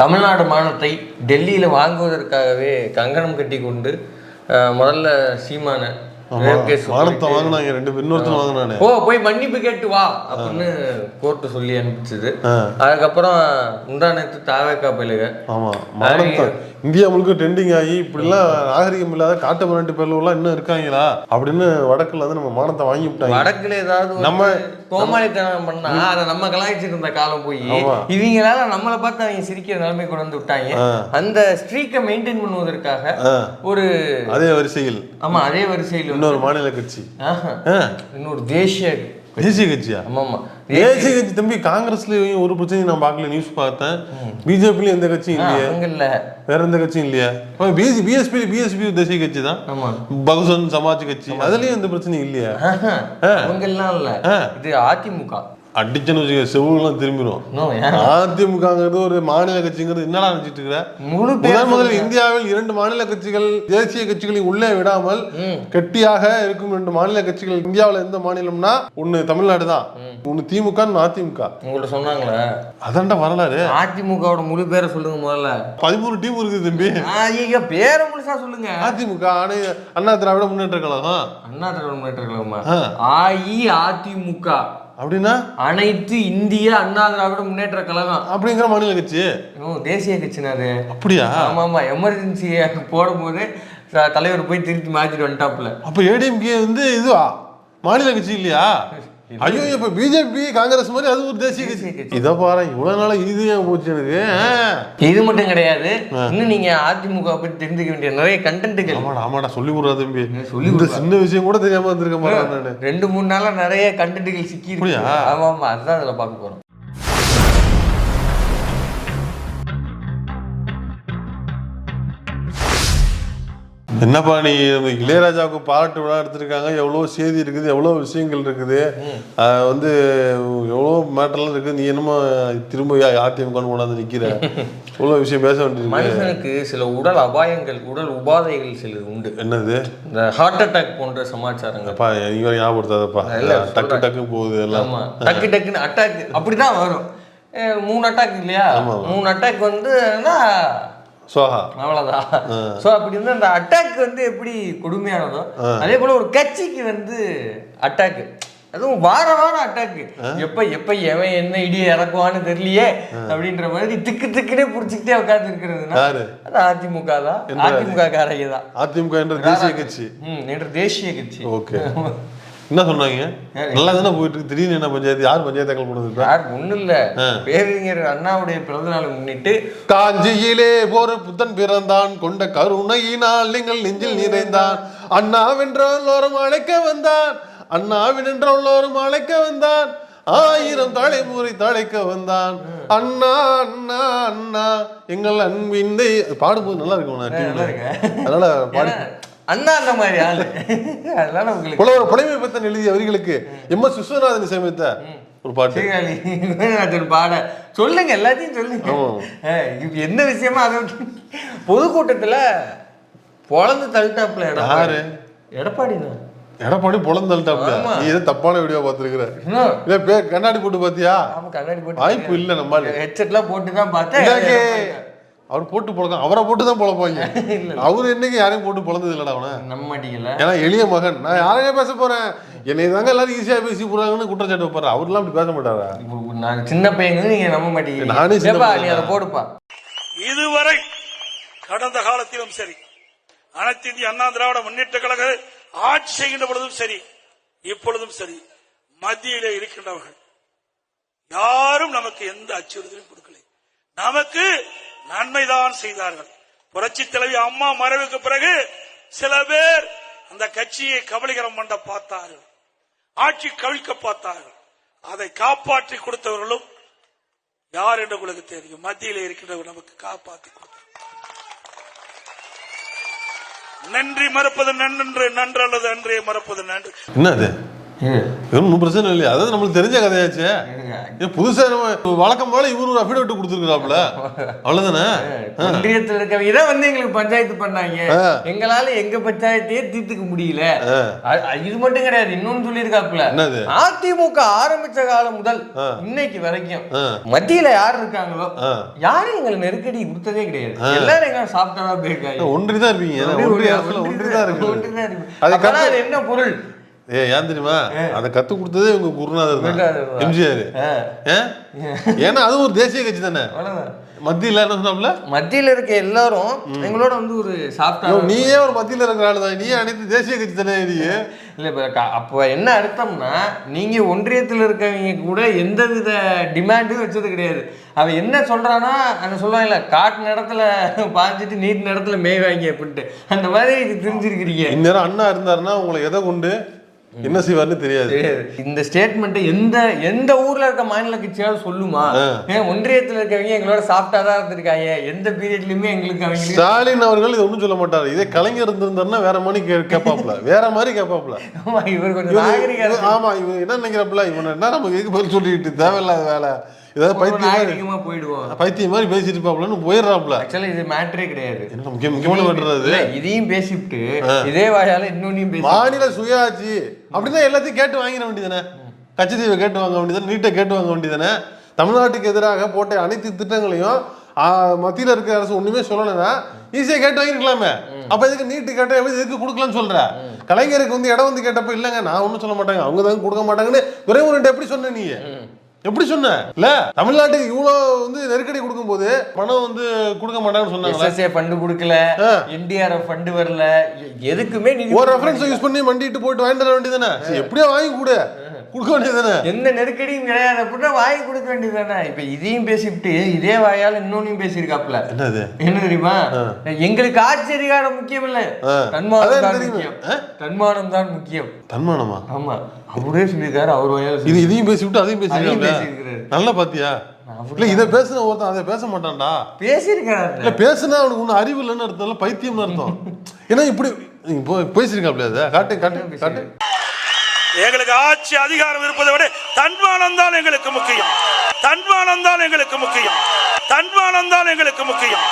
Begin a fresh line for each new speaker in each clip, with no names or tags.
தமிழ்நாடு மானத்தை டெல்லியில் வாங்குவதற்காகவே கங்கணம் கட்டி கொண்டு முதல்ல சீமான
வானத்தை வாங்கினாங்க ரெண்டு பேர் இன்னொருத்தன் வாங்கினானே.
ஓ போய் மன்னிப்பு கேட்டு வா அப்படின்னு கோர்ட்டு சொல்லி அனுப்பிச்சது. அதுக்கப்புறம் நேற்று தாவேக்கா பயிலுக.
ஆமா மானத்தை இந்தியா முழுக்க ட்ரெண்டிங் ஆகி இப்படிலாம் நாகரிகம் இல்லாத காட்டு மிராண்டி பேர்லாம் இன்னும் இருக்காங்களா? அப்படின்னு வடக்குல வந்து நம்ம மானத்தை வாங்கி விட்டாங்க.
வடக்குல ஏதாவது
நம்ம-
கோமாளித்தனம் பண்ணா அதை நம்ம கலாய்ச்சிட்டு இருந்த காலம் போய். இவங்களால நம்மளை பார்த்து அவங்க சிரிக்கிற நிலைமை கொண்டு வந்து விட்டாங்க. அந்த ஸ்ட்ரீக்கை மெயின்டைன் பண்ணுவதற்காக ஒரு
அதே வரிசையில்.
ஆமா அதே வரிசையில்
இன்னொரு மாநில கட்சி.
இன்னொரு தேசிய
தேசிய கட்சியா?
ஆமா ஆமா
தேசிய கட்சி தம்பி காங்கிரஸ்லயும் ஒரு பிரச்சனையும் நான் பார்க்கல நியூஸ் பார்த்தேன். பிஜேபிலயும் எந்த கட்சியும் இல்லையே.
இல்ல.
வேற எந்த கட்சியும் இல்லையா. பிஎஸ்சி பிஎஸ்பி பிஎஸ்பி தேசிய கட்சி தான்.
ஆமா.
பகுஜன் சமாஜ் கட்சி. அதுலயும் எந்த பிரச்சனையும் இல்லையா.
அவங்க எல்லாம் இல்ல. இது அதிமுக
அடிச்சன்னு வச்சுக்க செவ்வெல்லாம் திரும்பிடும்? அதிமுகங்கிறது ஒரு மாநில கட்சிங்கிறது என்னடா நினைச்சிட்டு இருக்கிற
முழு
முதல்
பேர்
முதலில் இந்தியாவில் இரண்டு மாநில கட்சிகள் தேசிய கட்சிகளை உள்ளே விடாமல் கெட்டியாக இருக்கும் ரெண்டு மாநில கட்சிகள் இந்தியாவில் எந்த மாநிலம்னா ஒண்ணு தமிழ்நாடு தான் ஒண்ணு திமுக அதிமுக.
உங்கள்ட்ட சொன்னாங்களே?
அதான்டா வரலாறு.
அதிமுகவோட முழு பேரை சொல்லுங்க முதல்ல.
பதிமூணு டீம் இருக்குது தம்பி.
ஐயா பேரை முழுசா சொல்லுங்க.
அதிமுக அணை அண்ணா திராவிட முன்னேற்ற கழகம்
அண்ணா திராவிட முன்னேற்ற கழகமா. அஇஅதிமுக.
அப்படின்னா?
அனைத்து இந்திய அண்ணா திராவிட முன்னேற்ற கழகம்.
அப்படிங்கிற மாநில கட்சி
ஓ, தேசிய கட்சினா அது.
அப்படியா?
ஆமா ஆமா எமர்ஜென்சி போடும்போது தலைவர் போய் திருப்பி மாத்திட்டு வந்துட்டாப்புல.
அப்ப ஏடிஎம்கே வந்து இதுவா மாநில கட்சி இல்லையா? ஐயோ இப்ப பிஜேபி காங்கிரஸ் மாதிரி அது ஒரு தேசிய கட்சி. இத பாரு இவ்வளவு நாளா இது ஏன் போச்சு எனக்கு.
இது மட்டும் கிடையாது. இன்னும் நீங்க அதிமுக பத்தி தெரிஞ்சுக்க வேண்டிய நிறைய கண்டென்ட்டுகள்
ஆமாடா ஆமாடா சொல்லி கொடுறா தம்பி.
சொல்லி
இந்த சின்ன விஷயம் கூட தெரியாம இருந்திருக்க நானு.
ரெண்டு மூணு நாளா நிறைய கண்டென்ட்டுகள் சிக்கி? ஆமா ஆமா அதுதான் அதுல பார்க்க போறோம்.
என்னப்பா நீ இளையராஜாவுக்கு பாராட்டு விழா எடுத்திருக்காங்க? எவ்வளவு செய்தி இருக்குது எவ்வளவு விஷயங்கள் இருக்குது. வந்து எவ்வளோ மேட்டர்லாம் இருக்குது. நீ என்னமோ திரும்ப அதிமுக கொண்டாந்து நிக்கிற? எவ்வளவு விஷயம் பேச வேண்டியிருக்கு.
மனுஷனுக்கு சில உடல் அபாயங்கள் உடல் உபாதைகள் சிலது உண்டு.
என்னது?
இந்த ஹார்ட் அட்டாக் போன்ற சமாச்சாரங்கள்.
அப்பா நீங்க ஞாபகப்படுத்தாதப்பா. டக்கு டக்கு போகுது எல்லாம்.
டக்கு டக்குன்னு அட்டாக் அப்படிதான் வரும். மூணு அட்டாக் இல்லையா? மூணு அட்டாக் வந்து
சோஹா
அவ்வளவுதான். சோ அப்படி வந்து அந்த அட்டாக் வந்து எப்படி கொடுமையானதோ அதே போல ஒரு கட்சிக்கு வந்து அட்டாக் அதுவும் வார வாரம் அட்டாக் எப்ப எப்ப எவன் என்ன இடி இறக்குவான்னு தெரியலையே அப்படின்ற மாதிரி திக்கு திக்குனே புடிச்சுக்கிட்டே உட்கார்ந்து இருக்கிறதுனா அது அதிமுக தான். அதிமுக காரங்க தான்.
அதிமுக என்ற தேசிய கட்சி.
நேற்று தேசிய கட்சி.
ஓகே. என்ன சொன்னாங்க? நல்லா தானே போயிட்டு இருக்கு திடீர்னு என்ன பஞ்சாயத்து? யார் பஞ்சாயத்து தாக்கல் பண்ணது?
யார்? ஒண்ணும் இல்ல. பேரறிஞர் அண்ணாவுடைய பிறந்த நாளை முன்னிட்டு
காஞ்சியிலே ஒரு புத்தன் பிறந்தான். கொண்ட கருணையினால் நீங்கள் நெஞ்சில் நிறைந்தான். அண்ணாவென்றோரும் அழைக்க வந்தான். அண்ணாவினென்றோரும் அழைக்க வந்தான். ஆயிரம் தலைமுறை தழைக்க வந்தான். அண்ணா அண்ணா அண்ணா. எங்கள் அன்பின் பாடும்போது நல்லா இருக்கும். அதனால பாடி
அண்ணா அந்த மாதிரி ஆளு. அதனால உங்களுக்கு
புலவர் புலமை பத்தன் எழுதிய வரிகளுக்கு எம் எஸ் விஸ்வநாதன் இசையமைத்த ஒரு பாட்டு.
பாட. சொல்லுங்க எல்லாத்தையும் சொல்லுங்க. என்ன விஷயமா அதை? பொதுக்கூட்டத்துல பொழந்து எடப்பாடி.
யாரு?
எடப்பாடி தான்
எடப்பாடி பொழந்தல்ட்டாப்ல
ஆமா.
நீ ஏதோ தப்பான வீடியோ பார்த்துருக்குற. இல்ல பே கண்ணாடி போட்டு பாத்தியா
ஆமா கண்ணாடி
வாய்ப்பு
போட்டு
இல்ல நம்மால.
ஹெட்செட்லாம் போட்டு தான் பார்த்தேன்.
அவர் போட்டு பொழக்கம் அவரை போட்டு தான் பொழப்பாங்க
இல்ல.
அவர் என்னைக்கு யாரையும் போட்டு பொழந்தது இல்லடா அவன?
மாட்டீங்கல்ல
ஏன்னா எளிய மகன். நான் யாரையே பேச போறேன். என்னை தாங்க எல்லாரும் ஈஸியா பேசி போறாங்கன்னு குற்றச்சாட்டு வைப்பாரு. அவர்லாம் அப்படி பேச மாட்டாரா?
நான் சின்ன பையங்க நீங்க நம்ப மாட்டீங்க.
நானே சின்ன
ஏப்பா,
பையன்
நீ அதை போடுப்பா.
இதுவரை கடந்த காலத்திலும் சரி அனைத்து இந்திய அண்ணா திராவிட முன்னேற்ற கழக ஆட்சி செய்கின்ற பொழுதும் சரி இப்பொழுதும் சரி மத்தியிலே இருக்கின்றவர்கள் யாரும் நமக்கு எந்த அச்சுறுத்தலும் கொடுக்கல. நமக்கு நன்மைதான் செய்தார்கள். புரட்சி தலைவி அம்மா மறைவுக்கு பிறகு சில பேர் அந்த கட்சியை கபலீகரம் பண்ண பார்த்தார்கள். ஆட்சி கவிழ்க்க பார்த்தார்கள். அதை காப்பாற்றி கொடுத்தவர்களும் யார் என்று உங்களுக்கு தெரியும். மத்தியில் இருக்கின்றவர் நமக்கு காப்பாற்றி கொடுத்தார் நன்றி மறப்பது நன்றென்று நன்று அல்லது அன்றே மறப்பது நன்று.
என்னது? ஒன்றும் பிரச்சனை இல்லையா. அதாவது நம்மளுக்கு தெரிஞ்ச கதையாச்சே. இது புதுசா நம்ம வழக்கம் போல இவரு ஒரு அஃபிடவிட் கொடுத்துருக்காப்ல அவ்வளவுதானே?
ஒன்றியத்துல இருக்கவங்க இதை வந்து எங்களுக்கு பஞ்சாயத்து பண்ணாங்க. எங்களால எங்க பஞ்சாயத்தையே தீர்த்துக்க முடியல. இது மட்டும் கிடையாது இன்னொன்னு சொல்லியிருக்காப்புல.
என்னது?
அதிமுக ஆரம்பிச்ச காலம் முதல் இன்னைக்கு வரைக்கும். மத்தியில யார் இருக்காங்களோ. யாரும் எங்களுக்கு நெருக்கடி கொடுத்ததே கிடையாது. எல்லாரும் எங்க சாப்பிட்டா போயிருக்காங்க.
ஒன்றி தான் இருப்பீங்க ஒன்றி தான் இருக்கு
ஒன்றிதான்
அது
இருக்கு. அது என்ன பொருள்?
ஏ ஏன் தெரியுமா? அதை கத்து கொடுத்ததே உங்க குருநாதர் தான். எம்ஜிஆர். ஏன்னா அது ஒரு தேசிய கட்சி தானே. மத்தியில என்ன சொன்னாப்ல
மத்தியில இருக்க எல்லாரும் எங்களோட வந்து ஒரு சாப்பிட்டா
நீயே ஒரு மத்தியில இருக்கிற ஆளு தான். நீ அனைத்து தேசிய கட்சி தானே நீ.
இல்ல இப்ப அப்போ என்ன அர்த்தம்னா நீங்க ஒன்றியத்துல இருக்கவங்க கூட எந்த வித டிமாண்டும் வச்சது கிடையாது. அவன் என்ன சொல்றானா அந்த சொல்லுவாங்கல்ல காட்டு இடத்துல பாஞ்சிட்டு நீட் இடத்துல மேய்வாங்க அப்படின்ட்டு. அந்த மாதிரி இது தெரிஞ்சிருக்கிறீங்க.
இந்நேரம் அண்ணா இருந்தாருன்னா உங்களை எதை கொண்டு என்ன செய்வார்னு தெரியாது.
இந்த ஸ்டேட்மெண்ட் எந்த எந்த ஊர்ல இருக்க மாநில கட்சியாவது சொல்லுமா? ஒன்றியத்துல இருக்கவங்க எங்களோட சாப்பிட்டா தான் இருந்திருக்காங்க. எந்த பீரியட்லயுமே எங்களுக்கு அவங்க
ஸ்டாலின் அவர்கள் இது ஒண்ணும் சொல்ல மாட்டாரு. இதே கலைஞர் இருந்திருந்தாருன்னா வேற மாதிரி கேட்பாப்ல வேற மாதிரி கேட்பாப்ல
ஆமா, இவர் கொஞ்சம்
ஆமா இவன் என்ன நினைக்கிறப்பல? இவன் என்ன நமக்கு எதுக்கு பதில் சொல்லிட்டு தேவையில்லாத வேலை. ஏதாவது பைத்தியம்
நாகரிகமா போயிடுவோம்
பைத்தியம் மாதிரி பேசிட்டு இருப்பாப்லன்னு போயிடுறாப்ல.
ஆக்சுவலா இது மேட்டரே கிடையாது.
என்ன முக்கிய முக்கியமான பண்றது
இதையும் பேசிவிட்டு இதே வாயால இன்னொன்னையும்
மாநில சுயாட்சி. அப்படின்னா எல்லாத்தையும் கேட்டு வாங்கிட வேண்டியதானே கச்சத்தீவை கேட்டு வாங்க வேண்டியதானே நீட்டை கேட்டு வாங்க வேண்டியதானே தமிழ்நாட்டுக்கு எதிராக போட்ட அனைத்து திட்டங்களையும் மத்தியில இருக்க அரசு ஒண்ணுமே சொல்லலைன்னா ஈஸியா கேட்டு வாங்கிருக்கலாமே. அப்ப எதுக்கு நீட்டு கேட்ட எதுக்கு கொடுக்கலன்னு சொல்ற? கலைஞருக்கு வந்து இடம் வந்து கேட்டப்ப இல்லைங்க நான் ஒன்றும் சொல்ல மாட்டாங்க. அவங்க தான் கொடுக்க மாட்டாங்கன்னு ஒரு எப்படி சொன்ன நீ? எப்படி சொன்ன? இல்ல தமிழ்நாட்டுக்கு இவ்வளவு வந்து நெருக்கடி கொடுக்கும்போது பணம் வந்து கொடுக்க மாட்டாங்கன்னு
எஸ்எஸ்ஏ ஃபண்டு கொடுக்கல. என்டிஆர்எஃப் ஃபண்டு வரல. எதுக்குமே நிதி
ஒரு ரெஃபரன்ஸ் யூஸ் பண்ணி மண்டிட்டு போயிட்டு வாங்கிட்டு வர வேண்டியதானே எப்படியோ வாங்கி கொடு. கொடுக்க வேண்டியதானே
எந்த நெருக்கடியும் கிடையாது அப்படின்னா வாங்கி கொடுக்க வேண்டியதுதானே? இப்ப இதையும் பேசிவிட்டு இதே வாயால இன்னொன்னையும் பேசியிருக்காப்ல
என்னது?
என்ன தெரியுமா? எங்களுக்கு அதிகாரம் முக்கியம் இல்ல தன்மானம் தான். முக்கியம். தன்மானம் தான் முக்கியம்.
தன்மானமா?
ஆமா. அவரே சொல்லியிருக்காரு அவர் வாயால
இது இதையும் பேசிவிட்டு அதையும்
பேசியிருக்கிறாரு.
நல்லா பாத்தியா? இல்ல இதை பேசுன ஒருத்தன் அதை பேச மாட்டான்டா.
பேசியிருக்காரு
இல்ல பேசுனா அவனுக்கு ஒன்னும் அறிவு இல்லைன்னு அர்த்தம் பைத்தியம்னு அர்த்தம். ஏன்னா இப்படி இப்போ பேசியிருக்காப்ல அதை காட்டு காட்டு காட்டு.
எங்களுக்கு ஆட்சி அதிகாரம் இருப்பதை விட தன்மானம் தான் எங்களுக்கு முக்கியம். தன்மானம் தான் எங்களுக்கு முக்கியம். தன்மானம் தான் எங்களுக்கு முக்கியம்.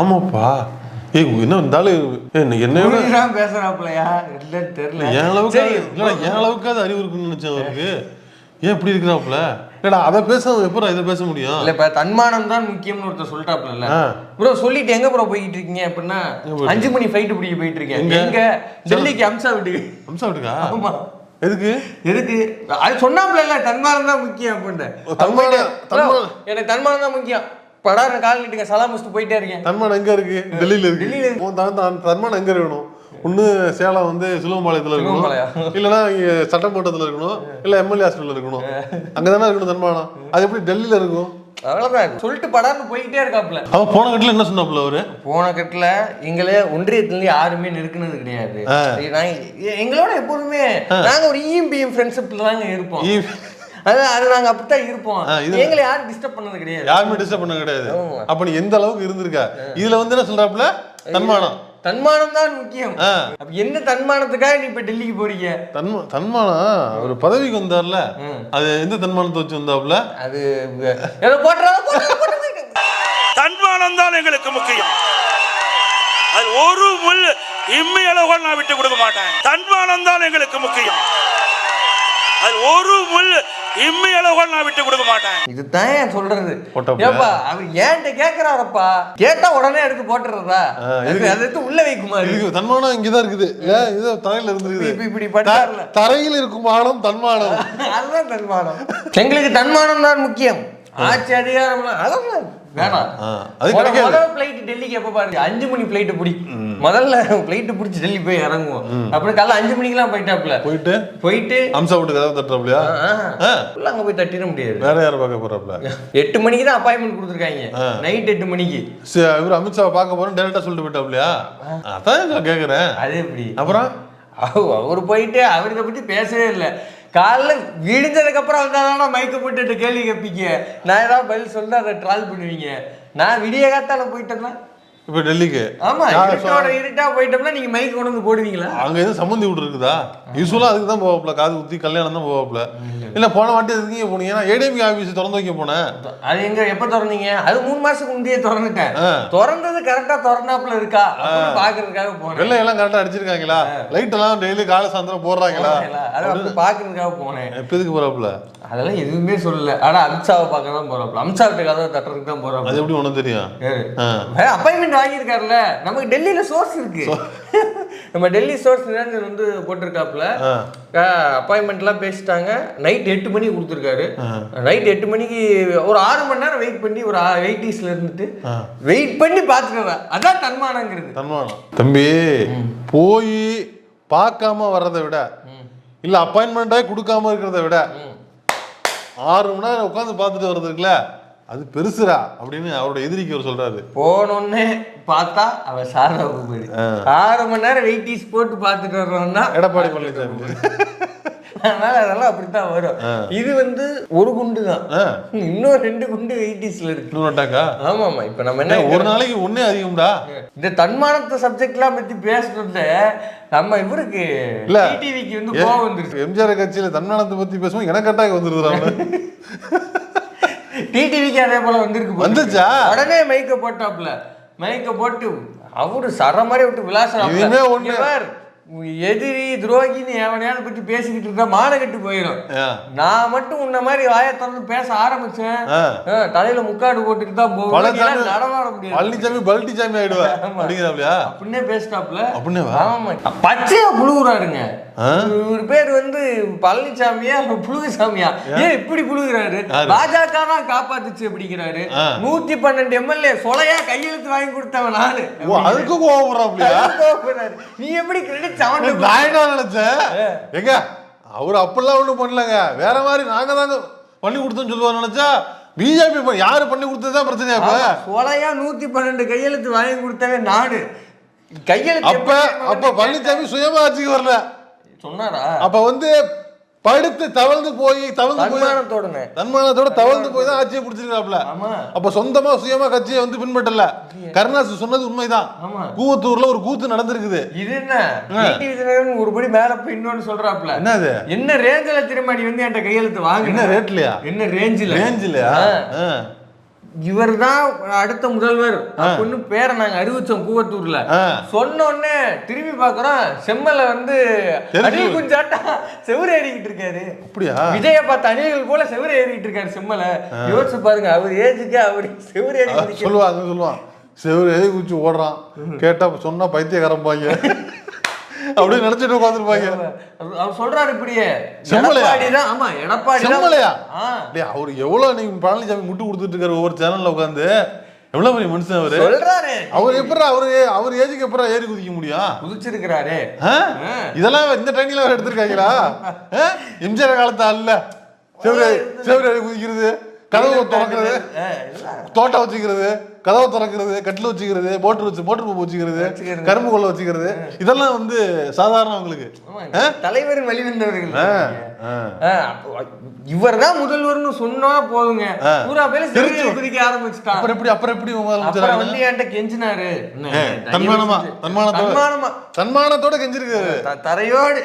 ஆமாப்பா. ஏய் என்ன இருந்தாலும் என்ன
பேசுறாப்லையா இல்லன்னு தெரியல.
என் அளவுக்கு என் அளவுக்காவது அறிவு இருக்குன்னு நினைச்சேன் அவருக்கு. ஏன் இப்படி இருக்கிறாப்புல? இல்லடா அதை பேச எப்போ இதை பேச முடியும்?
இல்ல இப்ப தன்மானம் தான் முக்கியம்னு ஒருத்தர் சொல்லிட்டாப்ல. ப்ரோ சொல்லிட்டு எங்க ப்ரோ போயிட்டு இருக்கீங்க அப்படின்னா அஞ்சு மணி ஃபிளைட் பிடிக்க போயிட்டு இருக்கேன்.
எங்க?
எங்க? டெல்லிக்கு அம்சா வீட்டுக்கு.
அம்சா விட்டுக்கா?
ஆமா.
எதுக்கு?
எதுக்கு? அது சொன்னாப்ல இல்ல தன்மானம் தான் முக்கியம்
தன்மானம்.
எனக்கு தன்மானம் தான் முக்கியம். படார கால் நீட்டுங்க சலாம் முடிச்சுட்டு போயிட்டே இருக்கேன்.
தன்மானம் எங்க இருக்கு? டெல்லியில இருக்கு.
டெல்லியில
தன் தன் தன்மானம் எங்க இருக்கணும் ஒண்ணு சேலம் வந்து சிலுவம்பாளையத்துல. இருக்கணும். இல்லைன்னா சட்டமன்றத்துல இருக்கணும். இல்ல எம்எல்ஏ ஹாஸ்பிட்டல் இருக்கணும். அங்கதானே இருக்கணும் தன்மானம். அது எப்படி டெல்லியில இருக்கும்?
அவ்வளவுதான். சொல்லிட்டு படார்னு போயிட்டே இருக்காப்ல
அவன் போன கட்டில என்ன சொன்னாப்புல அவரு?
போன கட்டில எங்களே ஒன்றியத்துல யாருமே நெருக்குனது கிடையாது. நாங்க எ- எங்களோட எப்போதுமே நாங்க ஒரு E இஎம்பிஎம் ஃப்ரெண்ட்ஷிப்ல தாங்க இருப்போம்.
ஈ-
அது அது நாங்க அப்படித்தான் இருப்போம். எங்களை யாரும் டிஸ்டர்ப் பண்ணது கிடையாது.
யாருமே டிஸ்டர்ப் பண்ண கிடையாது. அப்ப நீ எந்த அளவுக்கு இருந்திருக்க? இதுல வந்து என்ன சொல்றாப்புல? தன்மானம்.
தன்மானம் தான் முக்கியம் என்ன தன்மானத்துக்காக நீ இப்ப டெல்லிக்கு போறீங்க?
தன்மா தன்மானம் ஒரு பதவிக்கு வந்தார்ல அது எந்த தன்மானத்தை வச்சு வந்தாப்புல?
அது ஏதோ போட்டுறா போட்டுறா
தன்மானம் தான் எங்களுக்கு முக்கியம். அது ஒரு முள் இம்மி அளவுகள் நான் விட்டு கொடுக்க மாட்டேன். தன்மானம் தான் எங்களுக்கு முக்கியம். அது ஒரு முள் இம்மி அளவுகள் நான் விட்டு கொடுக்க மாட்டேன்.
இதுதான் ஏன் சொல்றது. ஏப்பா அவர் ஏன்ட்ட கேக்குறாரப்பா? கேட்டா உடனே எடுத்து போட்டுறதா அது அதை எடுத்து உள்ள வைக்குமா
தன்மானம் இங்கதான் இருக்குது. இது தரையில இருந்திருக்குது.
இப்படி பட்டார்ல
த- தரையில் இருக்கும் மானம் தன்மானம்.
அதுதான் தன்மானம். எங்களுக்கு தன்மானம் தான் முக்கியம் ஆட்சி அதிகாரம் அதெல்லாம் வேணாம்.
அது கிடைக்காது.
முதல் பிளைட் டெல்லிக்கு எப்ப பாருங்க அஞ்சு மணி பிளைட் பிடி. முதல்ல பிளைட் பிடிச்சி டெல்லி போய் இறங்குவோம். அப்புறம் காலைல அஞ்சு மணிக்கெல்லாம் போயிட்டாப்ல
போயிட்டு?
போயிட்டு
அம்சா வீட்டு கதவை தட்டுறாப்லையா
அங்க போய் தட்டிட முடியாது.
வேற யாரை பார்க்க போறாப்ல
எட்டு மணிக்கு தான் அப்பாயின்மெண்ட் கொடுத்துருக்காங்க. நைட் எட்டு மணிக்கு.
இவர் அமித்ஷாவை பார்க்க போறேன் டேரக்டா சொல்லிட்டு போயிட்டாப்லையா அதான் நான் கேக்குறேன்.
அது எப்படி?
அப்புறம்?
அவ- அவர் போயிட்டு அவர் பத்தி பேசவே இல்லை. காலைல விடிஞ்சதுக்கப்புறம் வந்தாதானா மைக்க போட்டுட்டு கேள்வி கேட்பீங்க. நான் ஏதாவது பதில் சொன்னா அதை ட்ரால் பண்ணுவீங்க. நான் விடிய காத்தால போயிட்டேன்னா?
இப்ப டெல்லிக்கு?
ஆமா இருட்டோட இருட்டா போயிட்டோம்னா நீங்க மைக் கொண்டு வந்து போடுவீங்களா?
அங்க எதுவும் சம்மந்தி வீடு இருக்குதா யூஸ்வலா அதுக்கு தான் போவாப்ல காது குத்தி கல்யாணம் தான் போவாப்ல இல்ல போன வாட்டி எதுக்கு போனீங்க? நான் ஏடிஎம்கே ஆபீஸ் திறந்து வைக்க போனேன்.
அது எங்க எப்ப திறந்தீங்க? அது மூணு மாசத்துக்கு முந்தையே திறந்துட்டேன். திறந்தது கரெக்டா திறந்தாப்புல இருக்கா? பாக்குறதுக்காக போனேன்.
வெள்ளை எல்லாம் கரெக்டா அடிச்சிருக்காங்களா? லைட் எல்லாம் டெய்லி காலை சாயந்தரம் போடுறாங்களா?
அது பாக்குறதுக்காக போனேன்.
எப்ப எதுக்கு போறாப்ல
அதெல்லாம் எதுவுமே சொல்லல. ஆனா அமித்ஷாவை பார்க்க தான் போறாப்புல அமித்ஷா கிட்ட கதவை தட்டுறதுக்கு தான்
அது
போறாப்புல
எப்படி உனக்கு தெரியும்.
அப்பாயின்மெண்ட் வாங்கியிருக்காருல்ல. நமக்கு டெல்லியில சோர்ஸ் இருக்கு. நம்ம டெல்லி சோர்ஸ் நிரஞ்சன் வந்து போட்டிருக்காப்புல. அப்பாயின்மெண்ட்லாம் பேசிட்டாங்க. நைட் எட்டு மணிக்கு கொடுத்துருக்காரு. நைட் எட்டு மணிக்கு ஒரு ஆறு மணி நேரம் வெயிட் பண்ணி ஒரு எயிட்டிஸ்ல இருந்துட்டு வெயிட் பண்ணி பார்த்துக்கிறேன் அதான் தன்மானங்கிறது.
தன்மானம். தம்பி போய் பார்க்காம வர்றதை விட இல்ல அப்பாயின்மெண்டே கொடுக்காம இருக்கிறத விட ஆறு மணி நேரம் உட்காந்து பார்த்துட்டு வர்றது இருக்குல்ல? அது பெருசுடா அப்படின்னு அவரோட எதிரிக்கு அவர் சொல்றாரு.
போனோடனே பார்த்தா அவன் சாரதா போகுது ஆறு மணி நேரம் வெயிட்டிஸ் போட்டு பார்த்துட்டு வர்றோம்னா
எடப்பாடி பழனிசாமி.
அதனால அதெல்லாம் அப்படித்தான் வரும் இது வந்து ஒரு குண்டு தான். இன்னும் ரெண்டு குண்டு வெயிட்டிஸ்ல இருக்கு ஆமா ஆமா இப்ப நம்ம என்ன
ஒரு நாளைக்கு ஒன்னே அதிகம்டா
இந்த தன்மானத்தை சப்ஜெக்ட்லாம் பத்தி பேசுறதுல நம்ம இவருக்கு
இல்ல.
டிவிக்கு வந்து கோவம் வந்துருச்சு
எம்ஜிஆர் கட்சியில தன்மானத்தை பத்தி பேசுவோம் எனக்கு அட்டாக் வந்துருக்குறாங்க
டிடிவிக்கு அதே போல வந்திருக்கு.
வந்துச்சா?
உடனே மைக்க போட்டாப்ல மைக்க போட்டு அவரு சர மாதிரி விட்டு விளாசம்
இனிமே ஒண்ணு.
எதிரி துரோகின்னு எவனையாவது பத்தி பேசிக்கிட்டு இருந்தா மானகட்டு போயிடும்
ஆ.
நான் மட்டும் உன்ன மாதிரி வாயை திறந்து பேச ஆரம்பிச்சேன். தலையில முக்காடு போட்டுட்டு தான்
பழனிசாமி
இல்லைன்னா நடமாட முடியாது.
பழனிசாமி பல்டி சாமி ஆயிடுவேன். அப்படிங்கிறாப்லையா?
அப்படின்னே பேசிட்டாப்ல.
அப்படின்னே.
ஆமா பச்சையா புழுகுறாருங்க? இவர் பேர் வந்து பழனிசாமியா புழுகுசாமியா? ஏன் இப்படி புழுகுறாரு? பாஜக தான் காப்பாத்துச்சு அப்படிங்கிறாரு. நூத்தி பன்னெண்டு எம்எல்ஏ சொலையா கையெழுத்து வாங்கி கொடுத்தவன் நானு.
அதுக்கு
கோவப்படுறாரு. நீ எப்படி கிரெடிட்
நான் என்ன நினைச்சேன்? எங்க? அவர் அப்படிலாம் ஒண்ணும் பண்ணலங்க. வேற மாதிரி நாங்க தாங்க பண்ணி கொடுத்தோம்னு சொல்லுவார் நினைச்சா பிஜேபி யாரு பண்ணி கொடுத்ததுதான் பிரச்சனையா இப்ப?
சொலையா நூத்தி பன்னெண்டு கையெழுத்து வாங்கி கொடுத்தவன் நானு. கையெழுத்து
அப்ப அப்ப பழனிசாமி சுயமா ஆட்சிக்கு வரல.
சொன்னாரா?
அப்ப வந்து படுத்து தவழ்ந்து போய் தவழ்ந்து போய் தன்மானத்தோட தவழ்ந்து போய் தான் ஆட்சியை பிடிச்சிருக்காப்ல அப்ப சொந்தமா சுயமா கட்சியை வந்து பின்பற்றல. கருணாசு சொன்னது உண்மைதான். கூவத்தூர்ல ஒரு கூத்து நடந்திருக்குது.
இது என்ன? ஒரு படி மேல போய் இன்னொன்னு சொல்றாப்ல
என்னது
என்ன ரேஞ்சில திரும்ப நீ வந்து என்கிட்ட கையெழுத்து வாங்க
என்ன ரேட்லயா?
என்ன ரேஞ்சில?
ரேஞ்ச் இல்லையா ஆ.
இவர் தான் அடுத்த முதல்வர். அப்படின்னு பேரை நாங்க அறிவிச்சோம் கூவத்தூர்ல. சொன்ன உடனே திரும்பி பாக்குறோம் செம்மல வந்து அணில் குஞ்சாட்டா செவுரு ஏறிக்கிட்டு இருக்காரு.
அப்படியா?
விஜய பார்த்த அணில்கள் போல செவுரு ஏறிக்கிட்டு இருக்காரு செம்மல. யோசிச்சு பாருங்க அவர் ஏஜுக்கு அவர் செவுரு ஏறி குதிக்க-
சொல்லுவான் செவரு எதை குச்சி ஓடுறான். கேட்டா சொன்னா பைத்தியக்காரம்பாங்க அப்படியே நினைச்சிட்டு உட்காந்துருப்பாங்க
அவர் சொல்றாரு இப்படியே.
செம்மலையா?
எடப்பாடி தான் ஆமா எடப்பாடி
செம்மலையா அவர் எவ்வளவு நீங்க பழனிசாமி முட்டு கொடுத்துட்டு இருக்காரு ஒவ்வொரு சேனல்ல உட்காந்து எவ்வளவு பெரிய மனுஷன் அவரு?
சொல்றாரு.
அவர் எப்படி அவரு அவர் ஏஜுக்கு எப்பறம் ஏறி குதிக்க முடியும்?
குதிச்சிருக்கிறாரு?
இதெல்லாம் இந்த ட்ரைனிங்ல வேற எடுத்திருக்காங்களா? எம்ஜிஆர் காலத்து அல்ல செவரு செவரு ஏறி குதிக்கிறது கதவு திறக்கிறது தோட்டம் வச்சுக்கிறது. கதவை திறக்கிறது கட்டில் வச்சுக்கிறது மோட்டர் வச்சு மோட்டர் பம்பு வச்சுக்கிறது. கரும்பு கொள்ள வச்சுக்கிறது இதெல்லாம் வந்து சாதாரண அவங்களுக்கு.
ஆமா, தலைவரின் வழிவந்தவர்கள். இவர் தான் முதல்வர்னு சொன்னா போதுங்க. பூரா பேர். சிரிச்சு குதிக்க ஆரம்பிச்சுட்டான்.
அப்புறம் எப்படி அப்புறம் எப்படி முதலமைச்சர்
வந்து என்கிட்ட கெஞ்சினாரு.
தன்மானமா
தன்மானமா.
தன்மானத்தோட கெஞ்சிருக்காரு.
தரையோடு.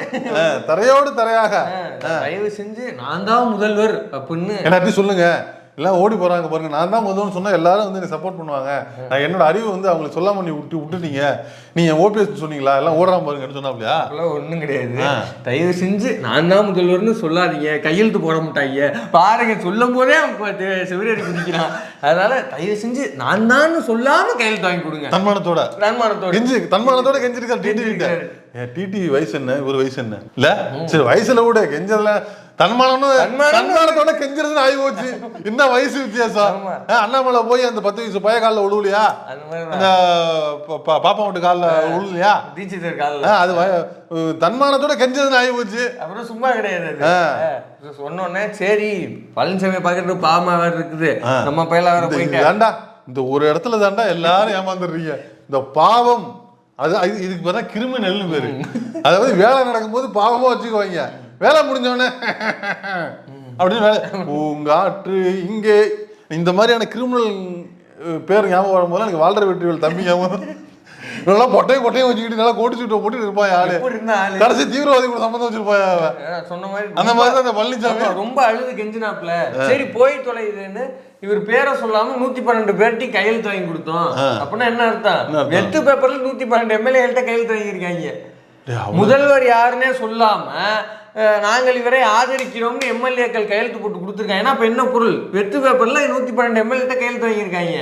தரையோடு தரையாக.
தயவு செஞ்சு நான் தான் முதல்வர் அப்படின்னு
எல்லாத்தையும் சொல்லுங்க? எல்லாம் ஓடி போறாங்க பாருங்க. நான் தான் முதல்னு சொன்னா எல்லாரும் வந்து எனக்கு சப்போர்ட் பண்ணுவாங்க. நான் என்னோட அறிவு வந்து அவங்களுக்கு சொல்லாம நீ விட்டு விட்டுட்டீங்க. நீங்க ஓபிஎஸ் சொன்னீங்களா? எல்லாம் ஓடுறாம பாருங்கன்னு சொன்னாப்லையா?
அதெல்லாம் ஒண்ணும் கிடையாது. தயவு செஞ்சு நான் தான் முதல்வர்னு சொல்லாதீங்க. கையெழுத்து போட மாட்டாங்க. பாருங்க சொல்லும் போதே அவன் செவிரேறி குதிக்கிறான். அதனால தயவு செஞ்சு நான் தான் சொல்லாம கையெழுத்து வாங்கி கொடுங்க.
தன்மானத்தோட.
தன்மானத்தோட.
கெஞ்சி தன்மானத்தோட கெஞ்சிருக்காரு டிடி டிடி வயசு என்ன? ஒரு வயசு என்ன? இல்ல சரி வயசுல கூட கெஞ்சதுல தன்மானம்னு
தன்மானம்.
தன்மானத்தோட கெஞ்சிருதுன்னு ஆகி போச்சு. என்ன வயசு வித்தியாசம். அண்ணாமலை போய் அந்த பத்து வயசு பைய காலில் விழுவலையா
அந்த
பாப்பா வீட்டு காலில் விழுலையா
தீட்சிதர் காலில்.
அது தன்மானத்தோட கெஞ்சதுன்னு ஆகி போச்சு.
அப்புறம் சும்மா கிடையாது அது. ஆ, சொன்ன உடனே சரி பழனிசாமி பாக்குறது பாவமா வேற இருக்குது. நம்ம பையல வேற போயிட்டு.
தாண்டா இந்த ஒரு இடத்துல தாண்டா எல்லாரும் ஏமாந்துடுறீங்க. இந்த பாவம் அது இது- இதுக்கு பேர் தான் கிரிமினல்னு பேரு அதாவது வேலை நடக்கும்போது பாவமா வச்சுக்குவாங்க. வேலை முடிஞ்சவொடனே அப்படின்னு வேலை. பூங்காற்று இங்கே. இந்த மாதிரியான கிரிமினல் பேர் ஞாபகம் வரும்போது எனக்கு வாழ்ற வெற்றிவேல் தம்பி ஞாபகம் நல்லா பொட்டையும் பொட்டையும் வச்சுக்கிட்டு நல்லா கோடி சுட்டு போட்டு இருப்பான் ஆளு. கடைசி தீவிரவாதி கூட அவன்.
அதான் சொன்ன மாதிரி
அந்த மாதிரி அந்த பழனிசாமி
ரொம்ப அழுது கெஞ்சினாப்ல சரி போய் தொலையுதுன்னு இவர் பேரை சொல்லாம நூத்தி பன்னெண்டு பேர்ட்டி கையெழுத்து வாங்கி கொடுத்தோம். அப்படின்னா என்ன அர்த்தம்? வெத்து பேப்பர்ல நூத்தி பன்னெண்டு எம்எல்ஏ கையெழுத்து வாங்கியிருக்காங்க. முதல்வர் யாருன்னே சொல்லாம நாங்கள் இவரை ஆதரிக்கிறோம்னு எம்எல்ஏக்கள் கையெழுத்து போட்டு கொடுத்துருக்காங்க. ஏன்னா இப்ப என்ன பொருள்? வெத்து பேப்பர்ல நூத்தி பன்னெண்டு எம்எல்ஏ கையெழுத்து வாங்கியிருக்காங்க.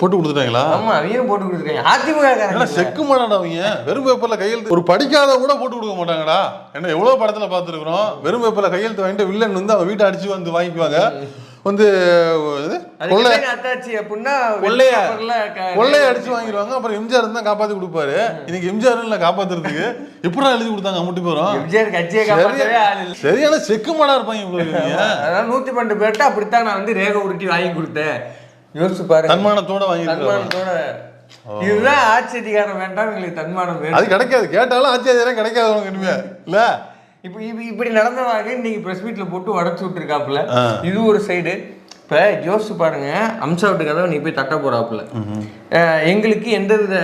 போட்டு கொடுத்துட்டாங்களா?
ஆமா அவையும் போட்டு கொடுத்துருக்காங்க. அதிமுக
செக்கு மாட்டாடா அவங்க. வெறும் பேப்பர்ல கையெழுத்து ஒரு படிக்காத கூட போட்டு கொடுக்க மாட்டாங்கடா. என்ன எவ்வளவு படத்துல பார்த்துருக்குறோம்? வெறும் பேப்பர்ல கையெழுத்து வாங்கிட்டு வில்லன் வந்து அவன் வீட்டை அடிச்சு வந்து வாங்கிக்குவாங்க. வந்து
அத்தாச்சி அப்படின்னா
கொள்ளைய கொள்ளைய அடிச்சு வாங்கிடுவாங்க. அப்புறம் எம்ஜிஆர் தான் காப்பாத்தி கொடுப்பாரு. இன்னைக்கு எம்ஜிஆர் இல்ல காப்பாத்துறதுக்கு. எப்படா எழுதி கொடுத்தாங்க முட்டி போறோம்
எம்ஜிஆர் கட்சியை
சரியான செக்கு மாடா இருப்பாங்க இவ்வளவு
நூத்தி பன்னெண்டு பேர்ட்ட அப்படித்தான் நான் வந்து ரேகை உருட்டி வாங்கி கொடுத்தேன். யோசிச்சு பாருங்க.
தன்மானத்தோட வாங்கிருக்காங்க
தன்மானத்தோட. இதுதான் ஆட்சி அதிகாரம் வேண்டாம் எங்களுக்கு தன்மானம் வேணும்.
அது கிடைக்காது. கேட்டாலும் ஆச்சரியம் கிடைக்காது உனக்கு இனிமே இல்ல?
இப்போ இப்ப இப்படி நடந்ததாக இன்னைக்கு பிரஸ் மீட்ல போட்டு உடச்சு விட்டுருக்காப்புல. இது ஒரு சைடு இப்ப யோசிச்சு பாருங்க அம்சா வீட்டு கதவை நீ போய் தட்ட போறாப்புல. எங்களுக்கு எந்தவித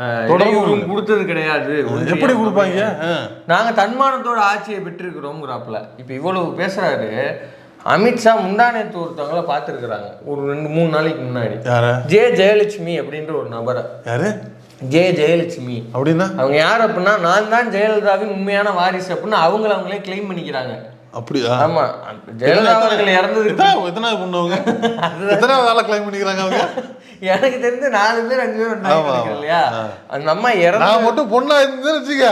அஹ்,
தொடர்பும்
கொடுத்தது கிடையாது.
எப்படி கொடுப்பாங்க.
நாங்க தன்மானத்தோட ஆட்சியை பெற்றிருக்கிறோங்கிறாப்புல இப்ப இவ்வளவு பேசுறாரு. அமித்ஷா முந்தானத்து ஒருத்தவங்கள பார்த்துருக்குறாங்க. ஒரு ரெண்டு மூணு நாளைக்கு முன்னாடி. ஜே ஜெயலட்சுமி அப்படின்ற ஒரு நபரை.
யாரு?
ஜே ஜெயலட்சுமி.
அப்படின்னா?
அவங்க யார் அப்படின்னா நான் தான் ஜெயலலிதாவின் உண்மையான வாரிசு அப்படின்னு அவங்கள அவங்களே கிளைம் பண்ணிக்கிறாங்க.
அப்படியா
ஆமா ஜெயலலிதா அவர்கள்
எத்தனை எத்தனாவது பொண்ணவங்க? எத்தனாவது ஆளை கிளைம் பண்ணிக்கிறாங்க அவங்க?
எனக்கு தெரிஞ்சு நாலு பேர் அஞ்சு பேர். இல்லையா? அந்த அம்மா இறந்து
நான் மட்டும் பொண்ணா இருந்தேன்னு வச்சுக்க.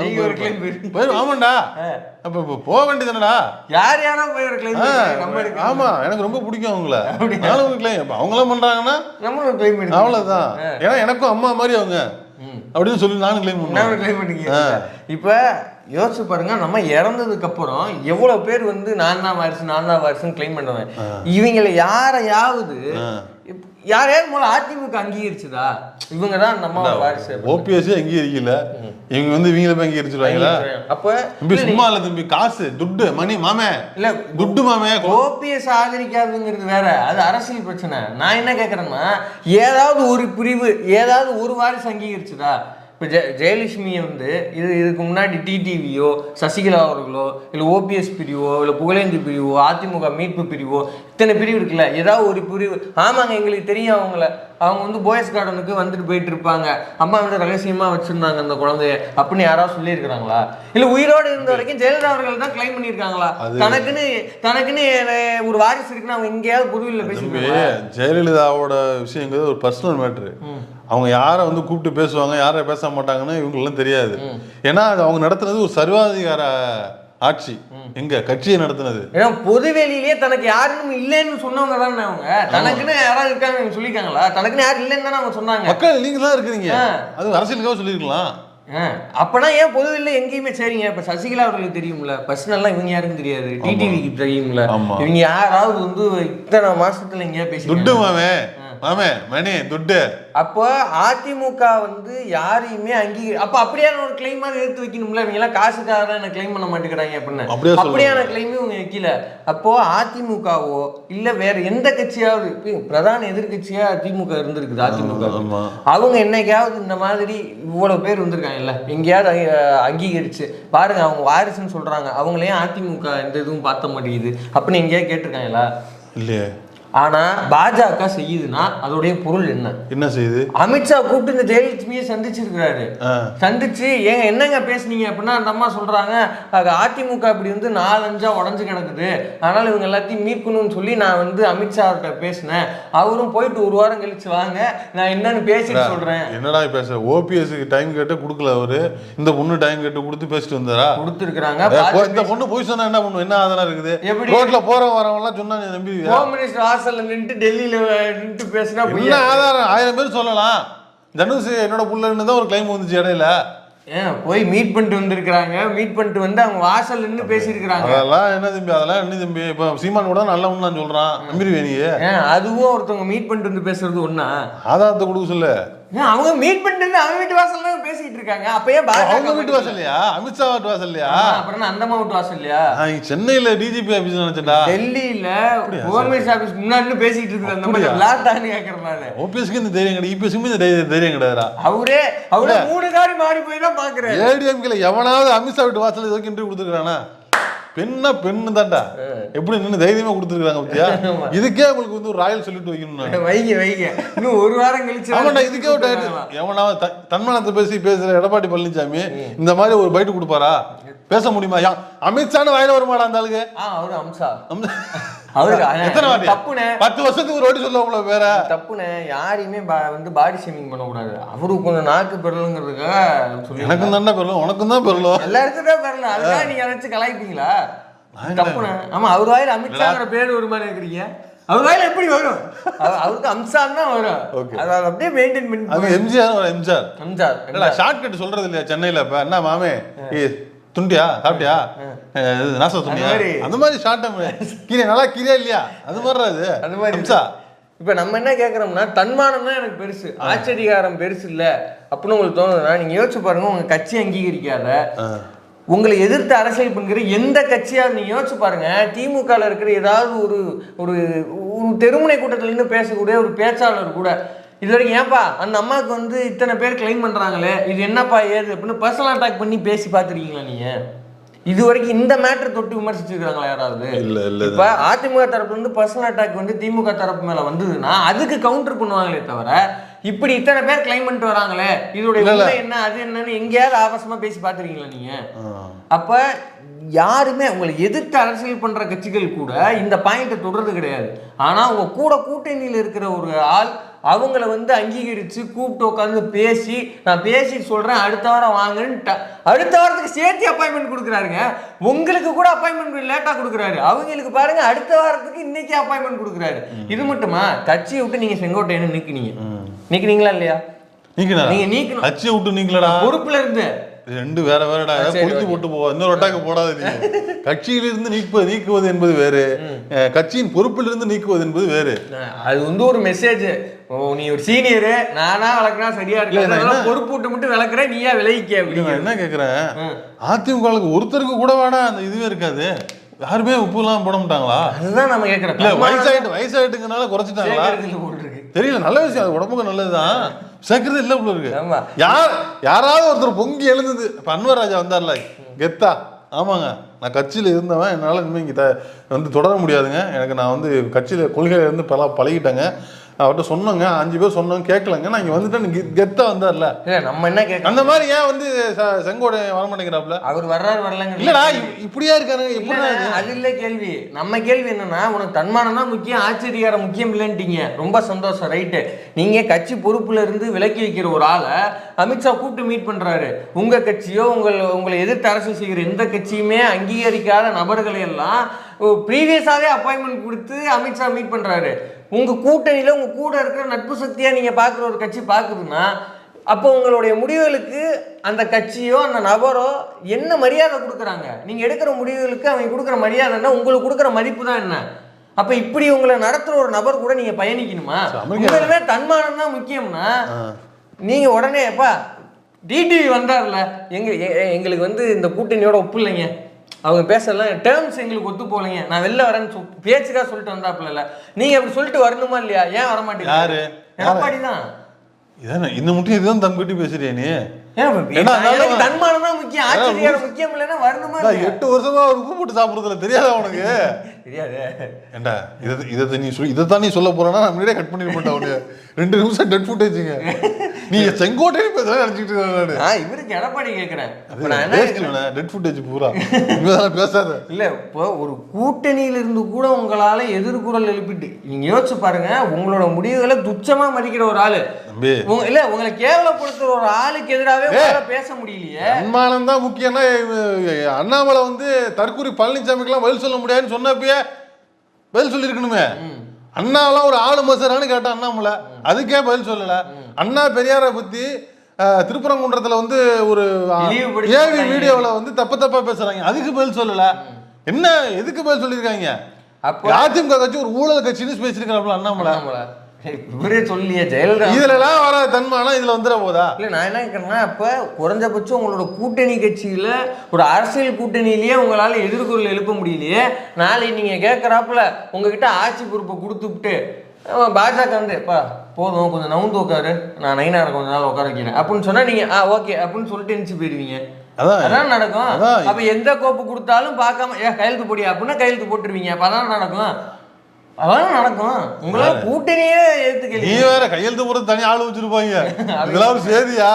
நீங்க ஒரு போயிருக்கீங்க.
போய் ஆமாண்டா. அப்ப இப்ப போக வேண்டியதுனடா
யார் யாரோ போய் ஒரு கிளைம்
ஆமா எனக்கு ரொம்ப பிடிக்கும் அவங்கள. நானும் கிளைம் அப்ப அவங்களாம் பண்றாங்கன்னா
நம்மளும் ஒரு கிளைம்
அவ்வளவுதான். ஏன்னா எனக்கும் அம்மா மாதிரி அவங்க. அப்படின்னு சொல்லி நானும் கிளைம் பண்ணுவேன்.
ஒரு claim பண்ணிக்க இப்ப யோசிச்சு பாருங்க நம்ம இறந்ததுக்கு அப்புறம் எவ்வளவு பேர் வந்து நான் தான் வாரிசு நான் தான் வாரிசுன்னு கிளைம் பண்ணுவேன் இவங்களை யாரையாவது யாரையாவது மூலம் அதிமுக அங்கீகரிச்சுதா? இவங்க தான் நம்ம வாரிசு
ஓபிஎஸ் எங்கேயும் இருக்கல இவங்க வந்து இவங்கள போய் அங்கீகரிச்சிருவாங்களா?
அப்ப
தம்பி சும்மா இல்ல தம்பி காசு துட்டு மணி மாமே.
இல்ல
துட்டு மாமே
ஓபிஎஸ் ஆதரிக்காதுங்கிறது வேற. அது அரசியல் பிரச்சனை. நான் என்ன கேட்கறேன்னா ஏதாவது ஒரு பிரிவு ஏதாவது ஒரு வாரிசு அங்கீகரிச்சுதா? இப்போ ஜெ ஜெயலட்சுமியை வந்து இது இதுக்கு முன்னாடி டிடிவியோ சசிகலா அவர்களோ இல்லை ஓபிஎஸ் பிரிவோ இல்லை புகழேந்தி பிரிவோ அதிமுக மீட்பு பிரிவோ இத்தனை பிரிவு இருக்குல்ல? ஏதாவது ஒரு பிரிவு. ஆமாங்க எங்களுக்கு தெரியும் அவங்கள. அவங்க வந்து போயஸ் கார்டனுக்கு வந்துட்டு போயிட்டு இருப்பாங்க அம்மா வந்து ரகசியமா வச்சிருந்தாங்க அந்த குழந்தைய. அப்படின்னு யாராவது சொல்லியிருக்கிறாங்களா? இல்லை உயிரோடு இருந்த வரைக்கும் ஜெயலலிதா அவர்கள் தான் கிளைம் பண்ணியிருக்காங்களா? தனக்குன்னு தனக்குன்னு ஒரு வாரிசு இருக்குன்னு அவங்க எங்கேயாவது பொதுவில் பேசிருக்காங்க
ஜெயலலிதாவோட விஷயங்கிறது ஒரு பர்சனல் மேட்ரு அவங்க யாரை வந்து கூப்பிட்டு பேசுவாங்க யாரை பேச மாட்டாங்கன்னு இவங்களுக்குலாம் தெரியாது. ஏன்னா அது அவங்க நடத்துனது ஒரு சர்வாதிகார ஆட்சி. எங்க? கட்சியை நடத்துனது.
ஏன்னா பொதுவெளியிலேயே தனக்கு யாரும் இல்லைன்னு சொன்னவங்க தானே அவங்க. தனக்குன்னு யாராவது இருக்காங்க சொல்லியிருக்காங்களா? தனக்குன்னு யாரும் இல்லைன்னு தானே அவங்க சொன்னாங்க.
மக்கள் நீங்க தான் இருக்கிறீங்க. அது அரசியலுக்காக சொல்லியிருக்கலாம்.
அப்பனா ஏன் பொதுவெளியில எங்கேயுமே சரிங்க? இப்ப சசிகலா அவர்களுக்கு தெரியும்ல. பர்சனலா இவங்க யாருக்கும் தெரியாது. டிடிவிக்கு தெரியும்ல. இவங்க யாராவது வந்து இத்தனை மாசத்துல எங்கேயா பேசி
துட்டு மாமே. மாமே மணி துட்டு.
அப்போ அதிமுக வந்து யாரையுமே அங்கீ அப்ப அப்படியான ஒரு கிளைமாக எடுத்து வைக்கணும்ல? இவங்க எல்லாம் காசுக்காக தான் என்ன கிளைம் பண்ண மாட்டேங்கிறாங்க அப்படின்னு. அப்படியான கிளைமே இவங்க வைக்கல. அப்போ அதிமுகவோ இல்ல வேற எந்த கட்சியாவது பிரதான எதிர்க்கட்சியா திமுக இருந்திருக்குது அதிமுக. அவங்க என்னைக்காவது இந்த மாதிரி இவ்வளவு பேர் வந்திருக்காங்கல்ல எங்கேயாவது அங்க- அங்கீகரிச்சு. பாருங்க அவங்க வாரிசுன்னு சொல்றாங்க. அவங்களையும் அதிமுக எந்த இதுவும் பார்த்த மாட்டேங்குது. அப்படின்னு எங்கேயாவது கேட்டிருக்காங்களா?
இல்லையே.
ஆனா பாஜக செய்யுதுன்னா அதோடைய பொருள் என்ன?
என்ன செய்யுது?
அமித்ஷா கூப்பிட்டு இந்த ஜெயலட்சுமியை சந்திச்சிருக்கிறாரு. சந்திச்சு ஏங்க என்னங்க பேசுனீங்க அப்படின்னா அந்த அம்மா சொல்றாங்க அது அதிமுக இப்படி வந்து நாலஞ்சா உடஞ்சு கிடக்குது. அதனால இவங்க எல்லாத்தையும் மீட்கணும்னு சொல்லி நான் வந்து அமித்ஷா கிட்ட பேசினேன். அவரும் போயிட்டு ஒரு வாரம் கழிச்சு வாங்க நான் என்னன்னு பேசிட்டு சொல்றேன்.
என்னடா பேச ஓபிஎஸ் டைம் கேட்டு கொடுக்கல அவரு. இந்த பொண்ணு டைம் கேட்டு கொடுத்து பேசிட்டு வந்தாரா?
கொடுத்துருக்காங்க
இந்த பொண்ணு போய் சொன்னா என்ன பண்ணும்? என்ன ஆதாரம் இருக்குது?
எப்படி?
ரோட்ல போறவங்க வரவங்க எல்லாம் சொன்னா நீ நம்புவியா
ஹோம் மினிஸ்டர் ஹாஸ்டல்ல நின்று டெல்லியில நின்று பேசினா
என்ன? ஆதாரம்? ஆயிரம் பேர் சொல்லலாம். தனுஷ் என்னோட புள்ளன்னு தான் ஒரு கிளைம் வந்துச்சு இடையில.
ஏன் போய் மீட் பண்ணிட்டு வந்திருக்கிறாங்க. மீட் பண்ணிட்டு வந்து அவங்க வாசல் நின்று பேசியிருக்கிறாங்க.
அதெல்லாம் என்ன தம்பி? அதெல்லாம் என்ன தம்பி? இப்ப சீமான் கூட நல்ல நான் சொல்றான். நம்பிடுவே நீ
ஏன் அதுவும் ஒருத்தவங்க மீட் பண்ணிட்டு வந்து பேசுறது ஒண்ணா?
ஆதாரத்தை கொடுக்க சொல்லு.
அவங்க மீட் பண்ணிட்டு அவங்க வீட்டு வாசல்ல பேசிட்டு இருக்காங்க. அப்ப ஏன் பாஜக
அவங்க வீட்டு வாசல்லையா? அமித்ஷா வீட்டு வாசல்லையா?
ஆமா, அப்புறம் அந்தம்மா வீட்டு வாசல் இல்லையா
சென்னையில டிஜிபி ஆபீஸ் நினைச்சேன்டா.
டெல்லியில கவர்மெண்ட் ஆபீஸ் முன்னாடி பேசிட்டு இருக்குது அந்த மாதிரி விளாட்டான்னு கேக்குறேன் நானு.
ஓபிஎஸ்க்கு இந்த தைரியம் கிடையாது. இபிஎஸ்க்கு இந்த தைரியம் கிடையாதுடா
அவரே அவரே மூணு காரி மாறி போய் தான் பாக்குறேன்
ஏடிஎம்கேல எவனாவது அமித்ஷா வீட்டு வாசல் இதுவரைக்கும் இன்டர்வியூ கொடுத்துருக்கானா பெண்ணா பெண்ணு தான்டா. எப்படி நின்று தைரியமா கொடுத்துருக்காங்க பத்தியா? இதுக்கே உங்களுக்கு வந்து ஒரு ராயல் சொல்லிட்டு வைக்கணும்
வைங்க வைங்க. இன்னும் ஒரு வாரம் கழிச்சு
ஆமாண்டா இதுக்கே ஒரு டைரக்டர் எவனாவது தன்மானத்தை பேசி பேசுற எடப்பாடி பழனிசாமி இந்த மாதிரி ஒரு பைட்டு கொடுப்பாரா? பேச முடியுமா? யா, அமித்ஷான்னு வாயில வருமாடா அந்த ஆளுக்கு.
அவரு அம்சா
நம்ம-
அவருக்கு தப்புனே.
பத்து வருஷத்துக்கு ஒரு வாட்டி சொல்லுவாங்களோ வேற.
தப்புனே. யாரையுமே வந்து பாடி ஷேமிங் பண்ணக்கூடாது. அவருக்கு கொஞ்சம் நாக்கு பெறலுங்கிறதுக்காக சொல்லி
எனக்கும் தானே பெறலும் உனக்கும் தான் பெறலும்.
எல்லா இடத்துலயும் பெறல அதுக்காக நீங்க வச்சு கலாய்ப்பீங்களா? தப்புனே. ஆமா அவர் வாயில அமித்ஷாங்கிற பேர் ஒரு மாதிரி இருக்கிறீங்க. அவர் வாயில எப்படி வரும்? அவ- அவருக்கு அம்சான் தான் வரும். அதை அப்படியே மெயின்டைன் பண்ணி
எம்ஜிஆர் எம்ஜிஆர். இல்ல ஷார்ட் கட் சொல்றது இல்லையா சென்னையில இப்ப? என்ன மாமே? துண்டியா? சாப்பிட்டியா? அஹ் இது நாசா துண்டியா
அந்த மாதிரி.
அந்த மாதிரி ஷார்ட் கீரை நல்லா கீரையா இல்லையா? அது மாதிரி அது
அந்த மாதிரி இப்ப நம்ம என்ன கேக்குறோம்னா தன்மானம் தான் எனக்கு பெருசு. ஆச்சரியாரம் பெருசு இல்ல அப்படின்னு உங்களுக்கு தோணுதுன்னா நீங்க யோசிச்சு பாருங்க உங்க கட்சி அங்கீகரிக்காத உங்களை எதிர்த்து அரசியல் பண்ணுகிற எந்த கட்சியாவது நீங்க யோசிச்சு பாருங்க திமுகல இருக்கிற ஏதாவது ஒரு ஒரு ஒரு தெருமுனை கூட்டத்துல இருந்து பேசக்கூடிய ஒரு பேச்சாளர் கூட இது வரைக்கும் ஏன்பா அந்த அம்மாவுக்கு வந்து இத்தனை பேர் கிளைம் பண்றாங்களே இது என்னப்பா ஏது அப்படின்னு பர்சனல் அட்டாக் பண்ணி பேசி பார்த்துருக்கீங்களா நீங்க? இது வரைக்கும் இந்த மேட்டர் தொட்டு விமர்சிச்சிருக்காங்களா யாராவது?
இல்ல, இல்ல.
இப்ப அதிமுக தரப்புல இருந்து பர்சனல் அட்டாக் வந்து திமுக தரப்பு மேல வந்ததுன்னா அதுக்கு கவுண்டர் பண்ணுவாங்களே தவிர இப்படி இத்தனை பேர் கிளைம் பண்ணிட்டு வராங்களே இதோட என்ன அது என்னன்னு எங்கேயாவது ஆபாசமா பேசி பாத்துருக்கீங்களா நீங்க?
ஆ.
அப்ப யாருமே உங்களை எதிர்த்து அரசியல் பண்ற கட்சிகள் கூட இந்த பாயிண்ட்டை தொடர்றது கிடையாது. ஆனா உங்க கூட கூட்டணியில் இருக்கிற ஒரு ஆள் அவங்கள வந்து அங்கீகரிச்சு கூப்பிட்டு உட்காந்து பேசி நான் பேசி சொல்றேன் அடுத்த வாரம் வாங்கன்னு அடுத்த வாரத்துக்கு சேர்த்து அப்பாயின்மெண்ட் கொடுக்குறாருங்க. உங்களுக்கு கூட அப்பாயின்மெண்ட் லேட்டா கொடுக்குறாரு. அவங்களுக்கு பாருங்க அடுத்த வாரத்துக்கு இன்னைக்கு அப்பாயின்மெண்ட் கொடுக்குறாரு. இது மட்டுமா? கட்சியை விட்டு நீங்க செங்கோட்டையன்னு நீக்கினீங்க. நீக்கினீங்களா இல்லையா?
நீக்கினா?
நீங்க நீக்கணும்.
கட்சியை விட்டு நீங்களடா
பொறுப்புல இருந்து
ரெண்டு வேற வேறடா.
okay.
போட்டு போவா. இன்னொரு அட்டாக்கு போடாத நீ. கட்சியிலிருந்து நீக்குவது நீக்குவது என்பது வேறு. கட்சியின் பொறுப்பிலிருந்து நீக்குவது என்பது வேறு.
அது வந்து ஒரு மெசேஜ் நீ ஒரு சீனியரு நானா வளர்க்கறா சரியா இருக்கு பொறுப்பு விட்டு மட்டும் விளக்குற நீயா விலகிக்க
நான் என்ன கேக்குறேன். அதிமுகவுக்கு ஒருத்தருக்கு கூட வேணா அந்த இதுவே இருக்காது. யாருமே உப்பு எல்லாம் போட மாட்டாங்களா?
அதுதான் நம்ம கேட்கறோம்
இல்ல வயசாயிட்டு வயசாயிட்டுங்கனால குறைச்சிட்டாங்களா? தெரியல நல்ல விஷயம். அது உடம்புக்கு நல்லதுதான். சேர்க்கறது இல்ல உள்ள இருக்கு.
ஆமா.
யார் யாராவது ஒருத்தர் பொங்கி எழுந்தது. இப்ப அன்வர் ராஜா வந்தார்ல. கெத்தா. ஆமாங்க. நான் கட்சியில இருந்தவன் என்னால இனிமே இங்க த- வந்து தொடர முடியாதுங்க. எனக்கு நான் வந்து கட்சியில கொள்கையில இருந்து பல பழகிட்டேங்க. அவர்கிட்ட சொன்னோங்க அஞ்சு பேர் சொன்னோம் கேட்கலங்க நான் இங்க வந்துட்டேன் கெத்தா வந்தார்ல.
இல்ல நம்ம என்ன கேட்கறோம்
அந்த மாதிரி ஏன் வந்து செங்கோடை வர மாட்டேங்கிறாப்ல
அவர் வர்றாரு வரலங்க
இல்லடா இப்படியா இருக்காரு? எப்படிடா இது?
அது இல்ல கேள்வி. நம்ம கேள்வி என்னன்னா உனக்கு தன்மானம் தான் முக்கியம் ஆச்சரியாரம் முக்கியம் இல்லைன்ட்டீங்க. ரொம்ப சந்தோஷம் ரைட்டு. நீங்க கட்சி பொறுப்புல இருந்து விலக்கி வைக்கிற ஒரு ஆளை அமித்ஷா கூப்பிட்டு மீட் பண்றாரு. உங்க கட்சியோ உங்கள் உங்களை எதிர்த்து அரசியல் செய்கிற எந்த கட்சியுமே அங்கீகரிக்காத நபர்களை எல்லாம் ப்ரீவியஸாவே அப்பாயின்மெண்ட் கொடுத்து அமித்ஷா மீட் பண்றாரு. உங்க கூட்டணியில உங்க கூட இருக்கிற நட்பு சக்தியா நீங்க பாக்குற ஒரு கட்சி பாக்குதுன்னா அப்போ உங்களுடைய முடிவுகளுக்கு அந்த கட்சியோ அந்த நபரோ என்ன மரியாதை கொடுக்குறாங்க? நீங்க எடுக்கிற முடிவுகளுக்கு அவங்க கொடுக்குற மரியாதைன்னா உங்களுக்கு கொடுக்குற மதிப்பு தான் என்ன? அப்ப இப்படி உங்களை நடத்துற ஒரு நபர் கூட நீங்க பயணிக்கணுமா? உங்களுமே தன்மானம் தான் முக்கியம்னா நீங்க உடனே எப்பா டிடிவி வந்தார்ல. எங்க எங்களுக்கு வந்து இந்த கூட்டணியோட ஒப்பு இல்லைங்க அவங்க பேசலாம் டேர்ம்ஸ் எங்களுக்கு ஒத்து போகலைங்க. நான் வெளில வரேன்னு சொல் பேச்சுக்காக சொல்லிட்டு வந்தாப்புல இல்ல நீங்க அப்படி சொல்லிட்டு வரணுமா இல்லையா? ஏன் வர மாட்டீங்க
யாரு?
எடப்பாடி தான்.
இதானே இந்த முட்டையும் இதுதான் தம் கட்டி பேசுறியா நீ? எட்டு வருஷமா ஒரு உப்பு போட்டு சாப்பிடுறதுல தெரியாதா உனக்கு?
தெரியாது.
ஏண்டா இதை இதை நீ சொல்லி இதைத்தான் நீ சொல்ல போறேன்னா நான் முன்னாடியே கட் பண்ணிட மாட்டேன் அவனு ரெண்டு நிமிஷம் டெட் ஃபுட்டேஜுங்க நீ செங்கோட்டையை பேசுறேன் நினைச்சிட்டு இருக்கேன் நானு.
நான் இவருக்கு எடப்பாடி கேட்கிறேன் இப்ப நான்?
டெட் ஃபுட்டேஜ் பூரா. இவன் பேசாத.
இல்ல இப்போ ஒரு கூட்டணியில இருந்து கூட உங்களால எதிர்குரல் எழுப்பிட்டு நீங்க யோசிச்சு பாருங்க உங்களோட முடிவுகளை துச்சமா மதிக்கிற ஒரு ஆளு. இல்ல உங்களை கேவலப்படுத்துற ஒரு ஆளுக்கு எதிராகவே பேச முடியலையே.
அன்மானம் தான் முக்கியம்னா அண்ணாமலை வந்து தற்கூரி பழனிசாமிக்கெல்லாம் பதில் சொல்ல முடியாதுன்னு சொன்னப்பயே பதில் சொல்லியிருக்கணுமே. அண்ணாலாம் ஒரு ஆளு மசரான்னு கேட்டான் அண்ணாமலை அதுக்கே பதில் சொல்லல. அண்ணா பெரியாரை பத்தி அஹ், திருப்பரங்குன்றத்துல வந்து ஒரு ஏவி. வீடியோவில் வந்து தப்பு தப்பா பேசுறாங்க. அதுக்கு பதில் சொல்லல. என்ன எதுக்கு பதில் சொல்லியிருக்காங்க? அதிமுக கட்சி ஒரு ஊழல் கட்சின்னு பேசியிருக்காப்ல அண்ணாமலை.
இவரே சொல்லியே ஜெயலலிதா.
இதுல எல்லாம் வர தன்மானம் இதுல வந்துட போதா?
இல்ல நான் என்ன கேட்கறேன்னா இப்ப குறைஞ்சபட்சம் உங்களோட கூட்டணி கட்சியில ஒரு அரசியல் கூட்டணியிலேயே உங்களால எதிர்குரல் எழுப்ப முடியலையே நாளை நீங்க கேட்கறாப்புல உங்ககிட்ட ஆட்சி பொறுப்பை கொடுத்துவிட்டு பாஜக வந்து எப்பா போதும் கொஞ்சம் நவுந்து உட்காரு நான் நைனாரை கொஞ்ச நாள் உட்கார வைக்கிறேன். அப்படின்னு சொன்னா நீங்க ஆ ஓகே அப்படின்னு சொல்லிட்டு எந்திரிச்சு போயிருவீங்க.
அதான்.
நடக்கும். அப்ப எந்த கோப்பு கொடுத்தாலும் பார்க்காம ஏ கையெழுத்து போடியா? அப்படின்னா கையெழுத்து போட்டுருவீங்க. அப்ப அதான் நடக்கும். அதான் நடக்கும். உங்களால கூட்டணியே
நீ
ஏத்துக்கல
வேற கையெழுத்து போறது தனி ஆளு வச்சிருப்பாங்க. இதெல்லாம் ஒரு செய்தியா?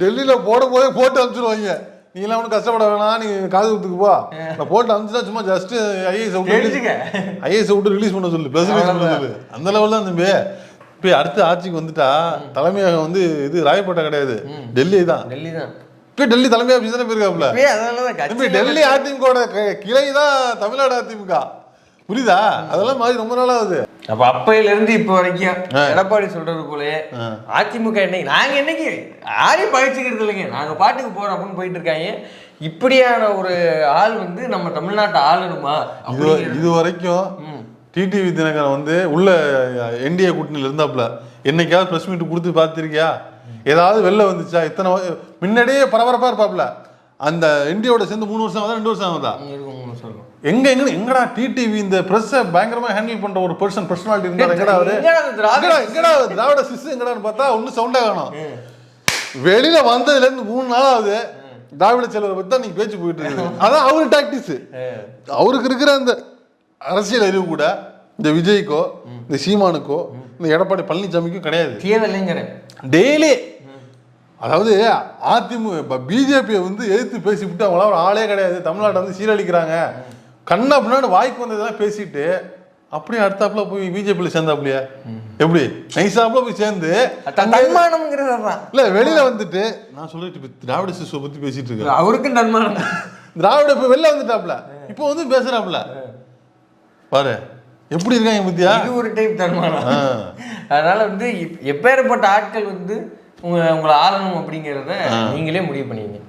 டெல்லியில போட போதே போட்டு அனுப்பிச்சிருவாங்க. நீ எல்லாம் ஒன்றும் கஷ்டப்பட வேணாம் நீ காது குத்துக்கு போ. நான் போட்டு அனுப்பிச்சுனா சும்மா ஜஸ்ட் ஐஏஎஸ் விட்டு. ஐஏஎஸ் விட்டு ரிலீஸ் பண்ண சொல்லு ப்ளஸ் பண்ண சொல்லு அந்த லெவலில் தான் தம்பி. இப்போ அடுத்து ஆட்சிக்கு வந்துட்டா தலைமையகம் வந்து இது ராயப்பேட்டை கிடையாது. டெல்லி தான்.
டெல்லி தான்
இப்போ டெல்லி தலைமை ஆஃபீஸ் தானே போயிருக்காப்ல டெல்லி அதிமுக கிளை தான் தமிழ்நாடு அதிமுக. புரியுதா? அதெல்லாம் மாதிரி ரொம்ப நாள் ஆகுது
அப்ப அப்பையில இருந்து இப்ப வரைக்கும். எடப்பாடி சொல்றது போலயே. அதிமுக என்னைக்கு நாங்க என்னைக்கு யாரையும் பழிச்சுக்கிறது இல்லைங்க. நாங்க பாட்டுக்கு போறோம் அப்படின்னு போயிட்டு இருக்காங்க. இப்படியான ஒரு ஆள் வந்து நம்ம தமிழ்நாட்டை ஆளணுமா?
இது இது வரைக்கும். டிடிவி தினகரன் வந்து உள்ள என்டிஏ கூட்டணியில் இருந்தாப்புல என்னைக்காவது ப்ரெஸ் மீட் கொடுத்து பார்த்திருக்கியா? ஏதாவது வெளில வந்துச்சா? இத்தனை முன்னாடியே பரபரப்பா இருப்பாப்புல. அந்த என்டியோட சேர்ந்து மூணு வருஷம் ஆகுதா ரெண்டு வருஷம் ஆகுதா?
இருக்கவங்க சொல்லுவோம்
எங்க எங்க எங்கடா டிடிவி இந்த பிரஸ்ஸை பயங்கரமா ஹேண்டில் பண்ற ஒரு பர்சன் பர்சனாலிட்டி இருந்தா எங்கடா அவரு?
எங்கடா திராவிட
சிசு எங்கடான்னு பார்த்தா ஒன்னும் சவுண்டே காணும். வெளியில வந்ததுல இருந்து மூணு நாள் ஆகுது திராவிட செல்வரை பத்தி தான் நீங்க பேச்சு போயிட்டு இருக்கு அதான் அவரு டாக்டிஸ் அவருக்கு இருக்கிற அந்த அரசியல் அறிவு கூட இந்த விஜய்க்கோ இந்த சீமானுக்கோ இந்த எடப்பாடி பழனிசாமிக்கோ கிடையாது.
தேவையில்லைங்கிறேன்
டெய்லி. அதாவது அதிமுக பிஜேபியை வந்து எதிர்த்து பேசிவிட்டு அவங்களாம் ஒரு ஆளே கிடையாது. தமிழ்நாட்டை வந்து சீரழிக்கிறாங்க. கண்ணா பின்னாடி வாய்க்கு வந்ததெல்லாம் பேசிட்டு அப்படியே அடுத்தாப்புல போய் பிஜேபியில் சேர்ந்தாப்புலையா? எப்படி? நைஸாப்புல போய் சேர்ந்து
தன்மானம்ங்கிறது அதான்.
இல்ல வெளியில வந்துட்டு நான் சொல்லிட்டு இப்ப திராவிட சிசுவை பத்தி பேசிட்டு இருக்கேன்.
அவருக்கும் தன்மானம்.
திராவிட இப்ப வெளில வந்துட்டாப்ல இப்போ வந்து பேசுறாப்ல பாரு எப்படி இருக்காங்க பத்தியா?
இது ஒரு டைப் தன்மானம். அதனால வந்து எப்பேற்பட்ட ஆட்கள் வந்து உங்க உங்களை ஆளணும் அப்படிங்கிறத நீங்களே முடிவு பண்ணிங்க